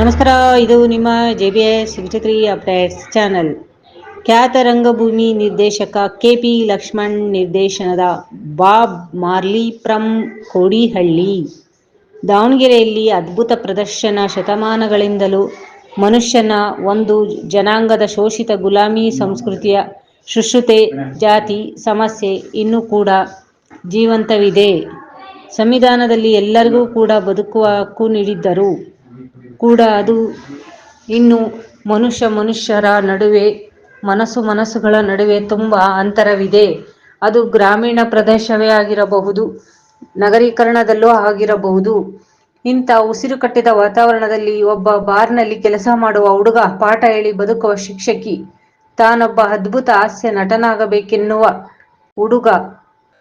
ನಮಸ್ಕಾರ, ಇದು ನಿಮ್ಮ ಜೆ ಬಿ ಎಸ್ ವಿಚಿತ್ರಿ ಅಪ್ಡೇಟ್ಸ್ ಚಾನಲ್. ಖ್ಯಾತ ರಂಗಭೂಮಿ ನಿರ್ದೇಶಕ ಕೆ ಪಿ ಲಕ್ಷ್ಮಣ್ ನಿರ್ದೇಶನದ ಬಾಬ್ ಮಾರ್ಲಿ ಪ್ರಮ್ ಕೋಡಿಹಳ್ಳಿ. ದಾವಣಗೆರೆಯಲ್ಲಿ ಅದ್ಭುತ ಪ್ರದರ್ಶನ ಶತಮಾನಗಳಿಂದಲೂ ಮನುಷ್ಯನ ಒಂದು ಜನಾಂಗದ ಶೋಷಿತ ಗುಲಾಮಿ ಸಂಸ್ಕೃತಿಯ ಶುಶ್ರುತೆ, ಜಾತಿ, ಸಮಸ್ಯೆ ಇನ್ನೂ ಕೂಡ ಜೀವಂತವಿದೆ. ಸಂವಿಧಾನದಲ್ಲಿ ಎಲ್ಲರಿಗೂ ಕೂಡ ಬದುಕುವ ಹಕ್ಕು ನೀಡಿದ್ದರೂ. ಕೂಡ ಅದು ಇನ್ನು ಮನುಷ್ಯ ಮನುಷ್ಯರ ನಡುವೆ, ಮನಸ್ಸು ಮನಸ್ಸುಗಳ ನಡುವೆ ತುಂಬ ಅಂತರವಿದೆ. ಅದು ಗ್ರಾಮೀಣ ಪ್ರದೇಶವೇ ಆಗಿರಬಹುದು, ನಗರೀಕರಣದಲ್ಲೂ ಆಗಿರಬಹುದು. ಇಂಥ ಉಸಿರು ಕಟ್ಟಿದ ವಾತಾವರಣದಲ್ಲಿ ಒಬ್ಬ ಬಾರ್ನಲ್ಲಿ ಕೆಲಸ ಮಾಡುವ ಹುಡುಗ ಪಾಠ ಹೇಳಿ ಬದುಕುವ ಶಿಕ್ಷಕಿ, ತಾನೊಬ್ಬ ಅದ್ಭುತ ಹಾಸ್ಯ ನಟನಾಗಬೇಕೆನ್ನುವ ಹುಡುಗ.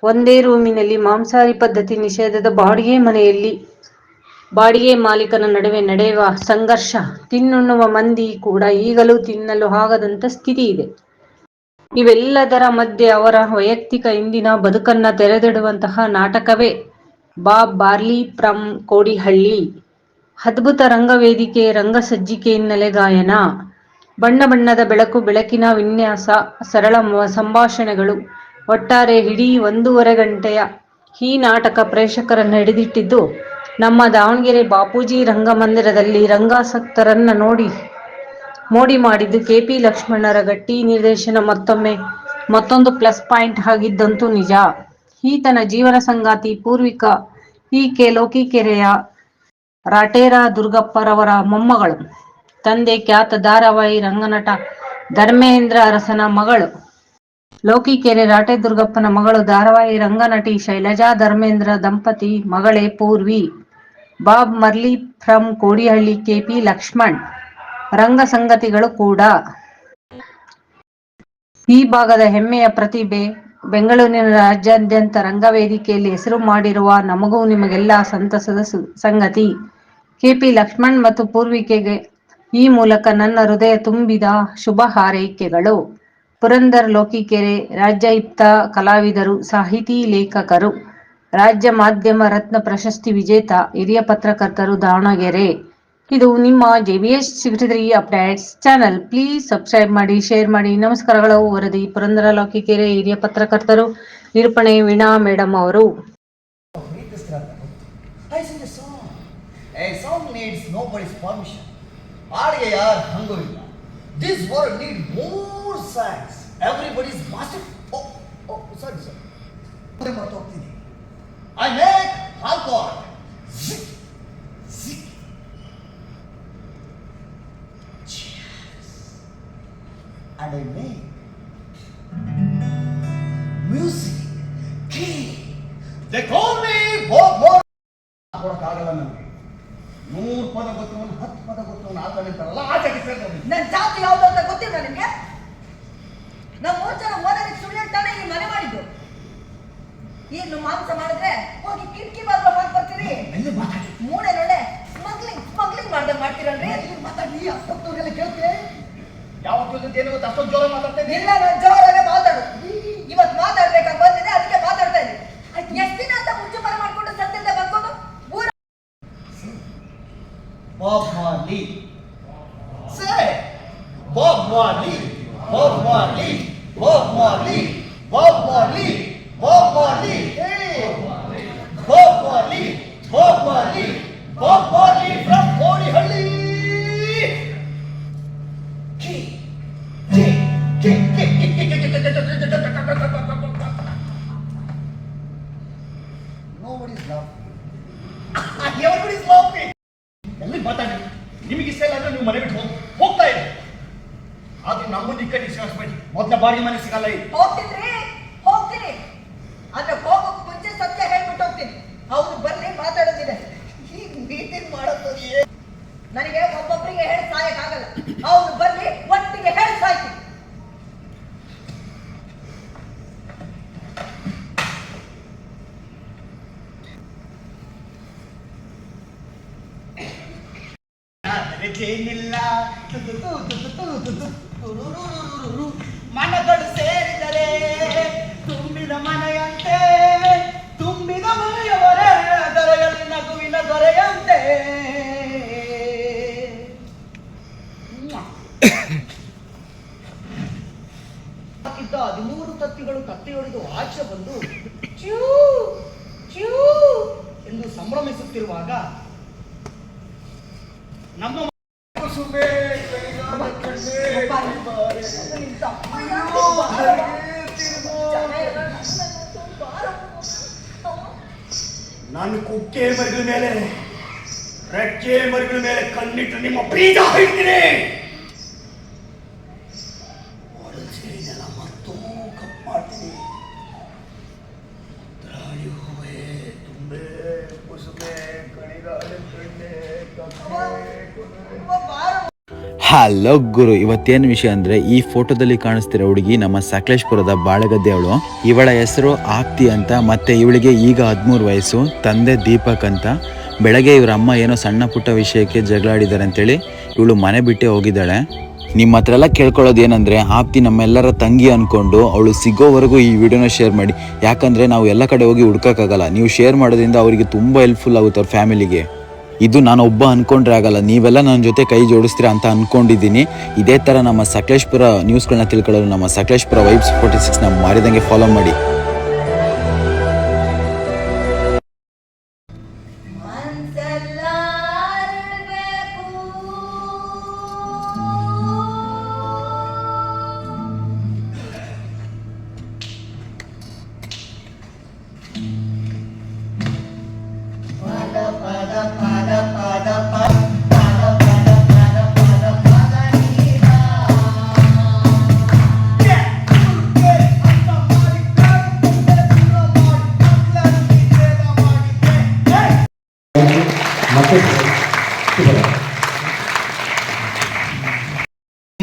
ಒಂದೇ ರೂಮಿನಲ್ಲಿ ಮಾಂಸಾಹಾರಿ ಪದ್ಧತಿ ನಿಷೇಧದ ಬಾಡಿಗೆ ಮನೆಯಲ್ಲಿ ಬಾಡಿಗೆ ಮಾಲೀಕನ ನಡುವೆ ನಡೆಯುವ ಸಂಘರ್ಷ ತಿನ್ನುಣ್ಣುವ ಮಂದಿ ಕೂಡ ಈಗಲೂ ತಿನ್ನಲು ಆಗದಂತ ಸ್ಥಿತಿ ಇದೆ. ಇವೆಲ್ಲದರ ಮಧ್ಯೆ ಅವರ ವೈಯಕ್ತಿಕ ಇಂದಿನ ಬದುಕನ್ನ ತೆರೆದಿಡುವಂತಹ ನಾಟಕವೇ ಬಾಬ್ ಬಾರ್ಲಿ ಪ್ರಮ್ ಕೋಡಿಹಳ್ಳಿ. ಅದ್ಭುತ ರಂಗವೇದಿಕೆ, ರಂಗಸಜ್ಜಿಕೆ ಹಿನ್ನೆಲೆ ಗಾಯನ. ಬಣ್ಣ ಬಣ್ಣದ ಬೆಳಕು, ಬೆಳಕಿನ ವಿನ್ಯಾಸ, ಸರಳ ಸಂಭಾಷಣೆಗಳು. ಒಟ್ಟಾರೆ ಇಡೀ ಒಂದೂವರೆ ಗಂಟೆಯ ಈ ನಾಟಕ ಪ್ರೇಕ್ಷಕರನ್ನು ಹಿಡಿದಿಟ್ಟಿದ್ದು ನಮ್ಮ ದಾವಣಗೆರೆ ಬಾಪೂಜಿ ರಂಗಮಂದಿರದಲ್ಲಿ ರಂಗಾಸಕ್ತರನ್ನ ನೋಡಿ, ಮೋಡಿ ಮಾಡಿದ್ದು ಕೆ ಪಿ ಲಕ್ಷ್ಮಣರ ಗಟ್ಟಿ ನಿರ್ದೇಶನ ಮತ್ತೊಮ್ಮೆ ಮತ್ತೊಂದು ಪ್ಲಸ್ ಪಾಯಿಂಟ್ ಆಗಿದ್ದಂತೂ ನಿಜ. ಈತನ ಜೀವನ ಸಂಗಾತಿ ಪೂರ್ವಿಕ ಈಕೆ ಲೋಕಿಕೆರೆಯ ರಾಟೇರ ದುರ್ಗಪ್ಪರವರ ಮೊಮ್ಮಗಳು. ತಂದೆ ಖ್ಯಾತ ಧಾರಾವಾಹಿ ರಂಗನಟ ಧರ್ಮೇಂದ್ರ ಅರಸನ ಮಗಳು. ಲೋಕಿಕೆರೆ ರಾಟೆ ದುರ್ಗಪ್ಪನ ಮಗಳು ಧಾರಾವಾಹಿ ರಂಗನಟಿ ಶೈಲಜಾ ಧರ್ಮೇಂದ್ರ ದಂಪತಿ ಮಗಳೇ Purvi. Bob Marley from Kodihalli KP Lakshman. ರಂಗ ಸಂಗತಿಗಳು ಕೂಡ. ಈ ಭಾಗದ ಹೆಮ್ಮೆಯ ಪ್ರತಿಭೆ ಬೆಂಗಳೂರಿನ ರಾಜ್ಯಾದ್ಯಂತ ರಂಗವೇದಿಕೆಯಲ್ಲಿ ಹೆಸರು ಮಾಡಿರುವ ನಮಗೂ ನಿಮಗೆಲ್ಲ ಸಂತಸದ ಸಂಗತಿ. ಕೆಪಿ ಲಕ್ಷ್ಮಣ್ ಮತ್ತು ಪೂರ್ವಿಕೆಗೆ ಈ ಮೂಲಕ ನನ್ನ ಹೃದಯ ತುಂಬಿದ ಶುಭ ಹಾರೈಕೆಗಳು. ಪುರಂದರ್ ಲೋಕಿಕೆರೆ ರಾಜ್ಯಯುಕ್ತ ಕಲಾವಿದರು, ಸಾಹಿತಿ, ಲೇಖಕರು. ರಾಜ್ಯ ಮಾಧ್ಯಮ ರತ್ನ ಪ್ರಶಸ್ತಿ ವಿಜೇತ ಹಿರಿಯ ಪತ್ರಕರ್ತರು ದಾವಣಗೆರೆ. ಇದು ನಿಮ್ಮ J B S sixty updates channel. Please subscribe ಮಾಡಿ ಶೇರ್ ಮಾಡಿ. ನಮಸ್ಕಾರಗಳು. ವರದಿ, ಪುರಂದರ ಲೋಕಿಕೆರೆ ಹಿರಿಯ ಪತ್ರಕರ್ತರು ನಿರೂಪಣೆ ವೀಣಾ ಮೇಡಮ್ ಅವರು. I make alcohol. Zik. Zik. Cheers. And I make music. Key. They call me Bob Moore. ಕೊಡಕ್ಕಾಗಲ್ಲ ನನಗೆ ನೂರು ಪದ ಗೊತ್ತವನು ಹತ್ತು ಪದ ಗೊತ್ತವನು ಆತನಿಂತಾರಲ್ಲ ಆಚರಿಸೋದು ನನ್ನ ಜಾತಿ ಯಾವುದಾದ್ರು ಏನು ಮಾಂಸ ಮಾಡಿದ್ರೆ ಹೋಗಿ ಕಿಟಕಿ ಬಾಗ್ಲ ಮಾಡ್ಕೊಡ್ತೀರಿ ಮೂಳೆ ನೋಡೆ ಸ್ಮಗ್ಲಿಂಗ್ ಸ್ಮಗ್ಲಿಂಗ್ ಮಾಡ್ದಂಗ್ ಮಾಡ್ತೀರಲ್ರಿ? ಮಾತಾಡಿ ಅಷ್ಟೊತ್ತವ್ರೆಲ್ಲ ಕೇಳ್ತೆ ಯಾವ ಜೊತೆ ಜೋರ ಮಾತಾಡ್ತೇನೆ ಇಲ್ಲ ಮಾತಾಡು ಇವತ್ತು ಬಂದಿದೆ ಅದಕ್ಕೆ ಮಾತಾಡ್ತಾ ಎಷ್ಟು ದಿನ ಅಂತ ಮುಂಚೆ ಮಾಡ್ಕೊಂಡು ಬರ್ಕೊಂಡು Bob Hopoli, hey! Hopoli, Hopoli, Hopoli from Kodihalli. Ki, ki, ki, ki, ki, ki, ki, ki, Nobody's laughing. Everybody's laughing. ಎಲ್ಲಿ ಮಾತಾಡಿ ನಿಮಗೆ ಇಷ್ಟ ಇಲ್ಲ ಅಂದ್ರೆ ನೀವು ಮನೆ ಬಿಟ್ಟು ಹೋಗಿ ಹೋಗ್ತಾ ಇರಿ ಆದ್ರೆ ನಮ್ಮನ್ನು ಇಕ್ಕಟ್ಟು ವಿಶ್ವಾಸ ಮಾಡಿ ಮೊದಲ ಬಾಡಿಗೆ ಮನೆ ಸಿಗಲ್ಲ ಹೋಗ್ತಿದ್ರೆ ನಮ್ಮ ಕುಸುಬೆ ಕೈಲಾದ ಕಣ್ಣೆ ಬಾರೆ. ಅಯ್ಯೋ, ಹಾಗೆ ತಿರುಗೋ. ನಾನು ಕುಕ್ಕೆ ಮರಿಗಳ ಮೇಲೆ ರೆಕ್ಕೆ ಮರಿಗಳ ಮೇಲೆ ಕಣ್ಣಿಟ್ಟು ನಿಮ್ಮ ಬೀಜ ಹಿಡ್ತೀನಿ ಒಡಚೇರಿನೆಲ್ಲ ಮತ್ತೂ ಕಪ್ ಮಾಡ್ತೀನಿ ಹಲೋ ಗುರು. ಇವತ್ತೇನು ವಿಷಯ ಅಂದರೆ ಈ ಫೋಟೋದಲ್ಲಿ ಕಾಣಿಸ್ತಿರೋ ಹುಡುಗಿ ನಮ್ಮ ಸಕಲೇಶ್ಪುರದ ಬಾಳಗದ್ದೆ ಅವಳು. ಇವಳ ಹೆಸರು ಆಪ್ತಿ ಅಂತ, ಮತ್ತೆ ಇವಳಿಗೆ ಈಗ ಹದಿಮೂರು ವಯಸ್ಸು, ತಂದೆ ದೀಪಕ್ ಅಂತ. ಬೆಳಗ್ಗೆ ಇವ್ರ ಅಮ್ಮ ಏನೋ ಸಣ್ಣ ಪುಟ್ಟ ವಿಷಯಕ್ಕೆ ಜಗಳಾಡಿದ್ದಾರೆ ಅಂತೇಳಿ ಇವಳು ಮನೆ ಬಿಟ್ಟೆ ಹೋಗಿದ್ದಾಳೆ. ನಿಮ್ಮ ಹತ್ರ ಎಲ್ಲ ಕೇಳ್ಕೊಳ್ಳೋದು ಏನಂದರೆ, ಆಪ್ತಿ ನಮ್ಮೆಲ್ಲರ ತಂಗಿ ಅಂದ್ಕೊಂಡು ಅವಳು ಸಿಗೋವರೆಗೂ ಈ ವಿಡಿಯೋನ ಶೇರ್ ಮಾಡಿ. ಯಾಕಂದರೆ ನಾವು ಎಲ್ಲ ಕಡೆ ಹೋಗಿ ಹುಡ್ಕೋಕ್ಕಾಗಲ್ಲ. ನೀವು ಶೇರ್ ಮಾಡೋದ್ರಿಂದ ಅವರಿಗೆ ತುಂಬ ಹೆಲ್ಪ್ಫುಲ್ ಆಗುತ್ತೆ ಅವ್ರ ಫ್ಯಾಮಿಲಿಗೆ ಇದು ನಾನು ಒಬ್ಬ ಅನ್ಕೊಂಡ್ರೆ ಆಗಲ್ಲ ನೀವೆಲ್ಲ ನನ್ನ ಜೊತೆ ಕೈ ಜೋಡಿಸ್ತೀರಾ ಅಂತ ಅನ್ಕೊಂಡಿದ್ದೀನಿ ಇದೇ ಥರ ನಮ್ಮ ಸಕಲೇಶ್ಪುರ ನ್ಯೂಸ್ಗಳನ್ನ ತಿಳ್ಕೊಳ್ಳಲು ನಮ್ಮ ಸಕಲೇಶ್ಪುರ ವೈಬ್ಸ್ ಫೋರ್ಟಿ ಸಿಕ್ಸ್ನ ಮಾಡಿದಂಗೆ ಫಾಲೋ ಮಾಡಿ thank.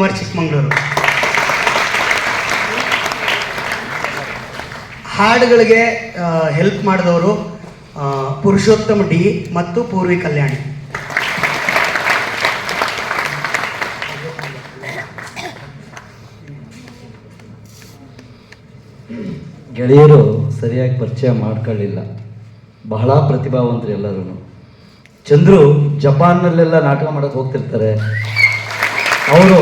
ಕುಮಾರ್ ಚಿಕ್ಕಮಂಗ್ಳೂರು. ಹಾಡುಗಳಿಗೆ ಹೆಲ್ಪ್ ಮಾಡಿದವರು ಪುರುಷೋತ್ತಮ ಡಿ ಮತ್ತು ಪೂರ್ವಿ ಕಲ್ಯಾಣಿ. ಗೆಳೆಯರು ಸರಿಯಾಗಿ ಪರಿಚಯ ಮಾಡ್ಕೊಳ್ಳಿಲ್ಲ. ಬಹಳ ಪ್ರತಿಭಾವಂತರು ಎಲ್ಲರೂ ಚಂದ್ರು ಜಪಾನ್ನಲ್ಲೆಲ್ಲ ನಾಟಕ ಮಾಡಕ್ಕೆ ಹೋಗ್ತಿರ್ತಾರೆ. ಅವರು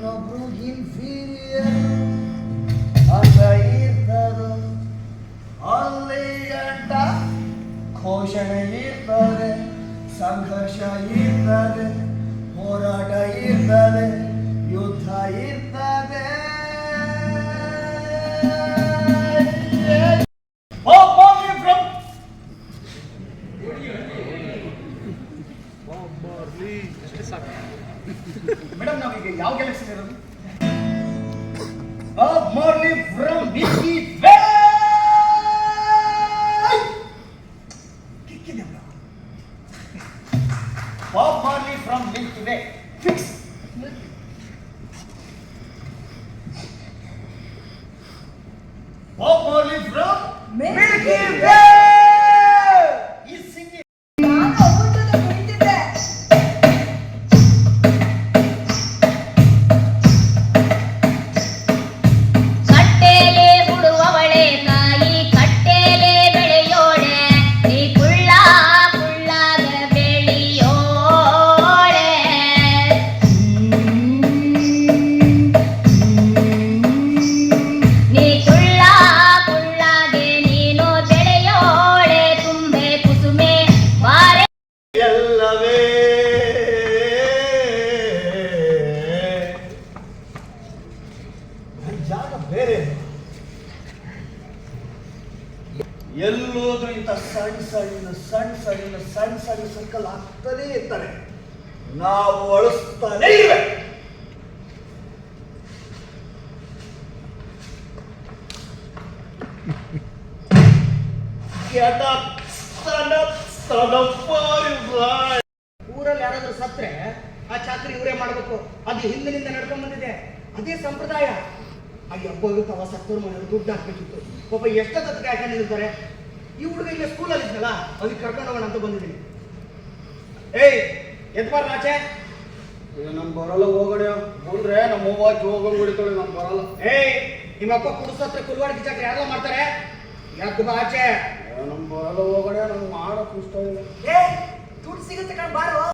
ಇನ್ನೊಬ್ರು ಇನ್ಫೀರಿಯರ್ ಅಂತ ಇರ್ತದು ಅಲ್ಲಿ ಗಂಟ ಘೋಷಣೆ ಇರ್ತದೆ ಸಂಘರ್ಷ ಇರ್ತದೆ ಹೋರಾಟ ಇರ್ತದೆ ಯುದ್ಧ ಇರ್ತದೆ ಮೇಡಮ್, ನಾವೀಗ ಯಾವ ಗ್ಯಾಲಕ್ಸಿ ಇರೋದು? Bob Marley from milky way Bob Marley from milky way fix! Circle ಆಗ್ತಾನೇ ಇರ್ತಾರೆ. ನಾವು ಅಳಿಸ್ತಾನೇ right. ಊರಲ್ಲಿ ಯಾರಾದ್ರೂ ಸತ್ರೆ ಆ ಚಾಕ್ರಿ ಇವರೇ ಮಾಡಬೇಕು. ಅದು ಹಿಂದಿನಿಂದ ನಡ್ಕೊಂಡ್ ಬಂದಿದೆ. ಅದೇ ಸಂಪ್ರದಾಯ. ಹಬ್ಬ ತವ ಸತ್ತೋರ್ ಮನೆಯವರು ದುಡ್ಡು ಹಾಕ್ಬೇಕಿತ್ತು. ಪಾಪ ಎಷ್ಟೊತ್ತಕ್ಕೆ ಹಾಕೊಂಡಿರ್ತಾರೆ ಈ ಹುಡುಗ ಇಲ್ಲೇ ಸ್ಕೂಲಲ್ಲಿ ಇದ್ನಲ್ಲ ಅದಕ್ಕೆ ಕರ್ಕೊಂಡು ಹೋಗೋಣ ಅಂತ ಬಂದಿದ್ದೀನಿ. ಏಯ್ ಎದ್ಬಾರ ಆಚೆ. ನಮ್ ಬರಲ್ಲ ಹೋಗಡೆ. ಬಂದ್ರೆ ನಮ್ಮ ಅವ್ವ ಜೋಗಂಗ್ ಹೊಡಿತಾಳೆ ನಮ್ ಬರಲ್ಲ. ಏಯ್ ನಿಮ್ಮ ಅಪ್ಪ ಕುಡಿಸತ್ರ ಕುಲ್ವಾಡಿ ಚಾಕ್ರಿ ಯಾರೆಲ್ಲ ಮಾಡ್ತಾರೆ? ಯಾಕೆ ಬಾ ಆಚೆ? ನಮ್ ಬರಲ್ಲ ಹೋಗಡೆ. ನಮ್ಗೆ ಇಷ್ಟ ಇಲ್ಲ. ಏಯ್ ದುಡ್ಡು ಸಿಗುತ್ತೆ ಕಣ್ ಬಾರೋ.